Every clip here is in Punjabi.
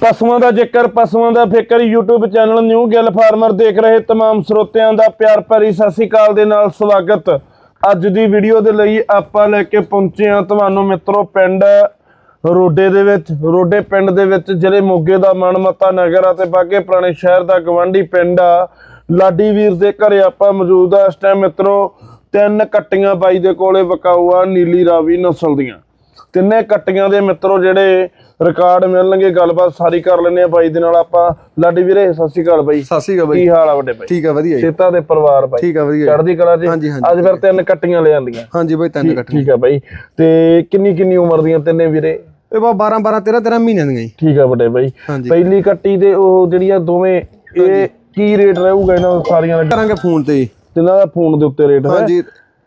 ਪਸ਼ੂਆਂ ਦਾ ਜ਼ਿਕਰ ਪਸ਼ੂਆਂ ਦਾ ਫਿਕਰ YouTube channel new Gill farmer ਦੇਖ ਰਹੇ तमाम ਸਰੋਤਿਆਂ ਦਾ ਪਿਆਰ ਭਰੀ ਸਤਿ ਸ੍ਰੀ ਅਕਾਲ ਦੇ ਨਾਲ ਸਵਾਗਤ ਅੱਜ ਦੀ ਵੀਡੀਓ ਦੇ ਲਈ ਆਪਾਂ ਲੈ ਕੇ ਪਹੁੰਚੇ ਹਾਂ ਤੁਹਾਨੂੰ ਮਿੱਤਰੋ ਪਿੰਡ ਰੋਡੇ ਦੇ ਵਿੱਚ ਰੋਡੇ ਪਿੰਡ ਦੇ ਵਿੱਚ ਜਿਹੜੇ ਮੋਗੇ ਦਾ ਮਨਮੱਤਾ ਨਗਰ ਆ ਤੇ ਬਾਗੇ ਪੁਰਾਣੇ ਸ਼ਹਿਰ ਦਾ ਗਵੰਡੀ ਪਿੰਡ ਆ ਲਾਡੀ ਵੀਰ ਦੇ ਘਰੇ ਆਪਾਂ ਮੌਜੂਦ ਆ ਇਸ ਟਾਈਮ ਮਿੱਤਰੋ ਤਿੰਨ ਕੱਟੀਆਂ ਬਾਈ ਦੇ ਕੋਲੇ ਵਕਾਊ ਆ ਨੀਲੀ ਰਾਵੀ ਨਸਲ ਦੀਆਂ ਤਿੰਨੇ ਕੱਟੀਆਂ ਦੇ ਮਿੱਤਰੋ ਜਿਹੜੇ ਰਿਕਾਰਡ ਮਿਲਣਗੇ ਗੱਲਬਾਤ ਸਾਰੀ ਕਰ ਲੈਣੇ ਆ ਬਾਈ ਦੇ ਨਾਲ। ਆਪਾਂ ਲਾਡੀ ਵੀਰੇ ਸਤਿ ਸ਼੍ਰੀ ਅਕਾਲ ਬਾਈ। ਸਤਿ ਸ਼੍ਰੀ ਅਕਾਲ ਬਾਈ। ਕੀ ਹਾਲ ਆ ਵੱਡੇ ਬਾਈ? ਠੀਕ ਆ ਵਧੀਆ ਜੀ। ਸੇਤਾ ਦੇ ਪਰਿਵਾਰ ਬਾਈ। ਠੀਕ ਆ ਵਧੀਆ ਜੀ। ਚੜ੍ਹਦੀ ਕਲਾ ਜੀ ਹਾਂਜੀ, ਹਾਂਜੀ। ਅੱਜ ਫਿਰ ਤਿੰਨ ਕੱਟੀਆਂ ਲੈ ਆਂਦੀਆਂ। ਹਾਂਜੀ ਬਾਈ ਤਿੰਨ ਕੱਟ ਠੀਕ ਆ ਬਾਈ। ਤੇ ਕਿੰਨੀ ਕਿੰਨੀ ਉਮਰ ਦੀਆਂ ਤਿੰਨੇ ਵੀਰੇ? ਇਹ ਬਾ 12 12 13 13 ਮਹੀਨਿਆਂ ਦੀਆਂ ਜੀ। ਠੀਕ ਆ ਵੱਡੇ ਬਾਈ। ਪਹਿਲੀ ਕੱਟੀ ਤੇ ਉਹ ਜਿਹੜੀਆਂ ਦੋਵੇਂ ਇਹ ਕੀ ਰੇਟ ਰਹੂਗਾ ਇਹਨਾਂ ਸਾਰੀਆਂ ਦਾ? ਕਰਾਂਗੇ ਫੋਨ ਤੇ ਜੀ। ਦਾ ਫੋਨ ਦੇ ਉੱਤੇ ਰੇਟ ਹੈ। ਹਾਂਜੀ।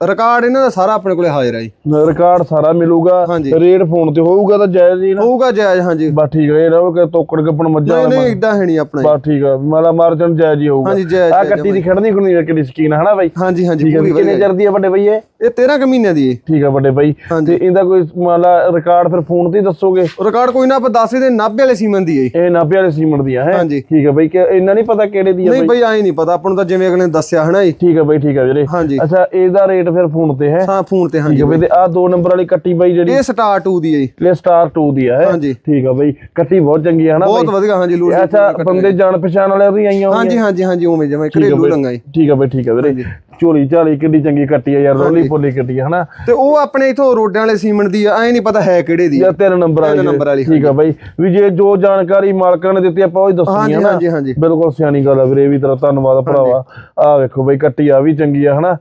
ਰਿਕਾਰਡ ਇਹਨਾਂ ਦਾ ਸਾਰਾ ਆਪਣੇ ਕੋਲੇ ਹਾਜ਼ਰ ਆ ਜੀ। ਰਿਕਾਰਡ ਸਾਰਾ ਮਿਲੂਗਾ ਹਾਂਜੀ। ਰੇਟ ਫੋਨ ਤੇ ਹੋਊਗਾ ਤਾਂ ਜਾਇਜ਼ ਹੀ ਨਾ। ਹੋਊਗਾ ਜਾਇਜ਼ ਹਾਂਜੀ। ਬਸ ਠੀਕ ਹੈ ਇਹ ਰਹੋ ਕਿ ਤੋਕੜ ਗੱਪਣ ਮੱਝਾਂ ਨਹੀਂ ਵਾਲਾ ਨਹੀਂ ਇਦਾਂ ਹੈ ਨਹੀਂ ਆਪਣਾ। ਜੀ। ਬਸ ਠੀਕ ਆ ਮਾਲਾ ਮਾਰਜਨ ਜਾਇਜ਼ ਹੀ ਹੋਊਗਾ। ਹਾਂਜੀ ਜਾਇਜ਼ ਆ ਜਾਇਜ਼ ਕੱਟੀ ਦੀ ਖੜਨੀ ਖੁਣੀ ਕਿਹੜੀ ਸਕੀਨ ਹੈ ਹਨਾ ਬਾਈ? ਹਾਂਜੀ ਹਾਂਜੀ ਠੀਕ ਹੈ ਪੂਰੀ ਕਿੰਨੇ ਵਧੀਆ ਚਿਰ ਦੀ ਆ ਵੱਡੇ ਬਾਈ ਇਹ? ਇਹ 13 ਕੁ ਮਹੀਨਿਆਂ ਦੀ ਠੀਕ ਆ ਵੱਡੇ ਬਾਈ। ਹਾਂਜੀ। ਤੇ ਇਹਦਾ ਕੋਈ ਮਾਲਾ ਰਿਕਾਰਡ ਫਿਰ ਫੋਨ ਤੇ ਹੀ ਦੱਸੋਗੇ? ਰਿਕਾਰਡ ਕੋਈ ਨਾ ਆਪਾਂ ਦੱਸ ਦੇ 90 ਵਾਲੇ ਸੀਮਨ ਦੀ ਹੈ ਜੀ। ਇਹ ਨਾਭੇ ਵਾਲੇ ਸੀਮਟ ਦੀਆਂ ਹੈ? ਹਾਂਜੀ। ਠੀਕ ਆ ਬਾਈ ਕਿ ਇੰਨਾ ਨਹੀਂ ਪਤਾ ਕਿਹੜੇ ਦੀ ਆ ਨਹੀਂ ਬਾਈ? ਬਾਈ ਆਏ ਨਹੀਂ ਪਤਾ ਆਪਾਂ ਨੂੰ ਤਾਂ ਜਿਵੇਂ ਅਗਲੇ ਨੇ ਦੱਸਿਆ ਹਨਾ ਜੀ। ਠੀਕ ਆ ਬਾਈ ਠੀਕ ਆ ਵੀਰੇ। ਹਾਂਜੀ। ਅੱਛਾ ਇਹਦਾ ਰੇਟ ਫਿਰ ਫੋਨ ਤੇ ਹੈ। ਹਾਂ ਫੋਨ ਤੇ ਹਾਂਜੀ ਤੇ ਆ ਦੋ ਨੰਬਰ ਵਾਲੀ ਕੱਟੀ ਬਾਈ ਜਿਹੜੀ। ਇਹ ਸਟਾਰ 2 ਦੀ ਹੈ ਜੀ। ਪਲੇ ਸਟਾਰ 2 ਦੀ ਹੈ ਹਾਂਜੀ। ਠੀਕ ਆ ਬਾਈ। ਕੱਟੀ ਬਹੁਤ ਚੰਗੀ ਆ ਹਨਾ ਬਹੁਤ ਵਧੀਆ ਹਾਂਜੀ ਲੂਰ ਅੱਛਾ ਬੰਦੇ ਜਾਣ ਪਛਾਣ ਵਾਲੇ ਵੀ ਆਈਆਂ ਹਾਂਜੀ ਹਾਂਜੀ ਹਾਂਜੀ ਉਵੇਂ ਜਿਵੇਂ ਘਰੇਲੂ ਰੰਗਾ ਜੀ। ਠੀਕ ਆ ਬਾਈ ਠੀਕ ਆ ਵੀਰੇ। ਝੋਲੀ ਝਾਲੀ ਕਿੱਡੀ ਚੰਗੀ ਕੱਟੀ ਆ ਯਾਰ ਰੋਲੀ ਪੋਲੀ ਕੱਟੀ ਆ ਹਨਾ? ਤੇ ਉਹ ਆਪਣੇ ਇਥੋਂ ਰੋਡਿਆਂ ਵਾਲੇ ਸੀਮਨ ਦੀ ਆ ਐ ਨਹੀਂ ਪਤਾ ਹੈ ਕਿਹੜੇ ਦੀ ਆ। ਤਿੰਨ ਨੰਬਰ ਵਾਲੀ ਤਿੰਨ ਨੰਬਰ ਵਾਲੀ, ਠੀਕ ਆ ਬਾਈ। ਵੀ ਜੇ ਜੋ ਜਾਣਕਾਰੀ ਮਾਲਕਾਂ ਨੇ ਦਿੱਤੀ ਆਪਾਂ ਉਹ ਹੀ ਦੱਸਣੀ ਹੈ ਨਾ ਹਾਂਜੀ ਹਾਂਜੀ। ਬਿਲਕੁਲ ਸਿਆਣੀ ਗੱਲ ਆ ਵੀਰੇ ਇਹ ਵੀ ਤੇਰਾ ਧੰਨਵਾਦ ਭਰਾਵਾ। ਆ ਵੇਖੋ ਬਾਈ ਕੱਟੀ ਆ ਵੀ ਚੰਗੀ ਆ ਹਨਾ?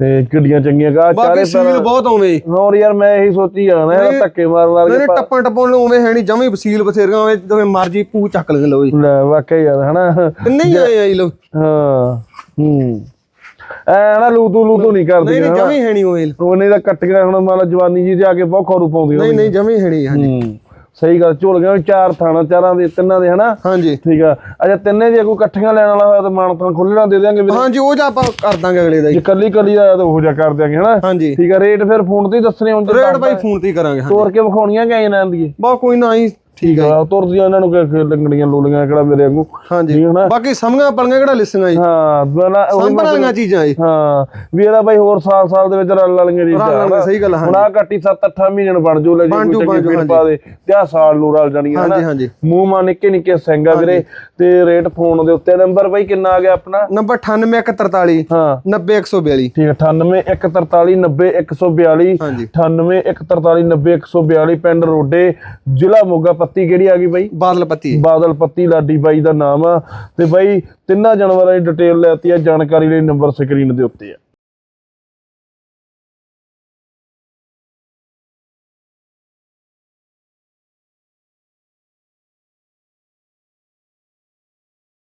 ਤੇ ਕਿੱਡੀਆਂ ਚੰਗੀਆਂ ਗਾ ਚਾਰੇ ਬਾਕੀ ਸੀਲ ਬਹੁਤ ਹੀ। ਹੋਰ ਯਾਰ ਮੈਂ ਇਹੀ ਸੋਚੀ ਜਾਣਾ ਯਾਰ ਧੱਕੇ ਮਾਰ ਮਾਰ ਕੇ ਨਹੀਂ ਟੱਪਣ ਟੱਪਣ ਨੂੰ ਉਵੇਂ ਹੈ ਨਹੀਂ ਜਮੀ ਵਸੀਲ ਬਥੇਰੀਆਂ ਉਵੇਂ ਜਿਵੇਂ ਮਰਜ਼ੀ ਪੂ ਚੱਕ ਲੈਣ ਲਓ ਜੀ। ਲੈ ਵਾਕਈ ਯਾਰ ਹਨਾ? ਨਹੀਂ ਆਏ ਆਈ ਲੋ ਹਾਂ ਹੂੰ। ਐ ਨਾ ਲੂਤੂ ਲੂਤੂ ਨਹੀਂ ਨਹੀਂ ਕਰਦੀ ਨਹੀਂ ਜਮੀ ਹੈ ਨਹੀਂ ਉਵੇਂ। ਉਹਨੇ ਤਾਂ ਕੱਟੀਆਂ ਹੁਣ ਮੰਨ ਲਾ ਜਵਾਨੀ ਜੀ ਜਾ ਕੇ ਬਹੁਤ ਖੌਰੂ ਪਾਉਂਦੀ ਨਹੀਂ ਨਹੀਂ ਜਮੀ ਹੈ ਨਹੀਂ ਹਾਂਜੀ। ਹੂੰ। ਸਹੀ ਗੱਲ ਝੋਲ ਗਿਆ ਚਾਰ ਥਾਣਾ ਚਾਰਾਂ ਦੇ ਤਿੰਨਾਂ ਦੇ ਹਨਾ? ਹਾਂਜੀ। ਠੀਕ ਆ। ਅੱਛਾ ਤਿੰਨੇ ਜੇ ਕੋਈ ਇਕੱਠੀਆਂ ਲੈਣ ਵਾਲਾ ਹੋਇਆ ਤਾਂ ਮਾਨ ਤਾਂ ਖੁੱਲਣਾ ਦੇ ਵੀਰੇ? ਹਾਂਜੀ ਉਹ ਜਾਂ ਆਪਾਂ ਕਰ ਦਾਂਗੇ ਅਗਲੇ ਦਾ ਜੇ ਕੱਲੀ ਕੱਲੀ ਆਇਆ ਤਾਂ ਉਹ ਜਾ ਕਰ ਦਿਆਂਗੇ ਹਨਾ? ਹਾਂਜੀ। ਠੀਕ ਆ ਰੇਟ ਫਿਰ ਫੋਨ ਤੇ ਹੀ ਦੱਸਣੇ ਹੁਣ ਰੇਟ ਬਾਈ ਫੋਨ ਤੇ ਹੀ ਕਰਾਂਗੇ ਤੋਰ ਕੇ ਵਿਖਾਉਣੀਆਂ ਗਏ ਇਹਨਾਂ ਦੀ? ਬਾ ਕੋਈ ਨਾ ਹੀ ਠੀਕ ਆ ਤੁਰਦੀਆਂ ਇਹਨਾਂ ਨੂੰ ਕਿ ਲੰਗੜੀਆਂ ਲੂਲੀਆਂ ਕਿਹੜਾ ਮੇਰੇ ਵਾਂਗੂ। ਹਾਂਜੀ। ਬਾਕੀ ਸਮਝਾਂ ਪੜੀਆਂ ਕਿਹੜਾ ਲਿਸੀਆਂ ਜੀ? ਹਾਂ ਵਾਲੀਆਂ ਚੀਜ਼ਾਂ ਜੀ। ਹਾਂ ਵੀ ਇਹਦਾ ਬਾਈ ਹੋਰ ਸਾਲ ਸਾਲ ਦੇ ਵਿੱਚ ਰਲ ਰਲ ਲਵਾਂਗੇ, ਸਹੀ ਗੱਲ ਆ, ਹੁਣ ਆ ਕੱਟੀ 7-8 ਮਹੀਨੇ ਨੂੰ ਬਣ ਜੂ ਲੈ ਜੀ ਬਣ ਕੋਈ ਬਣ ਚੰਗੀ ਪਾ ਦੇ ਤੇ ਆ ਸਾਲ ਨੂੰ ਰਲ ਜਾਣੀਆਂ ਹਨਾ ਹਾਂਜੀ ਹਾਂਜੀ। ਮੂੰਹ ਮਾ ਨਿੱਕੇ ਨਿੱਕੇ ਸਿੰਗਾ ਵੀਰੇ ਤੇ ਰੇਟ ਫੋਨ ਦੇ ਉੱਤੇ। ਨੰਬਰ ਬਾਈ ਕਿੰਨਾ ਆ ਗਿਆ ਆਪਣਾ? ਨੰਬਰ 98143 ਹਾਂ। 90142 ਠੀਕ ਹੈ 9814390142 ਹਾਂਜੀ। 9814390142 ਪਿੰਡ ਰੋਡੇ ਜ਼ਿਲ੍ਹਾ ਮੋਗਾ ਪੱਤੀ ਕਿਹੜੀ ਆ ਗਈ ਬਾਈ? ਬਾਦਲ ਪੱਤੀ ਬਾਦਲ ਪੱਤੀ ਲਾਡੀ ਬਾਈ ਦਾ ਨਾਮ ਆ। ਤੇ ਬਾਈ ਤਿੰਨਾਂ ਜਾਨਵਰਾਂ ਦੀ ਡਿਟੇਲ ਲੈਤੀ ਆ ਜਾਣਕਾਰੀ ਲਈ ਨੰਬਰ ਸਕਰੀਨ ਦੇ ਉੱਤੇ ਆ।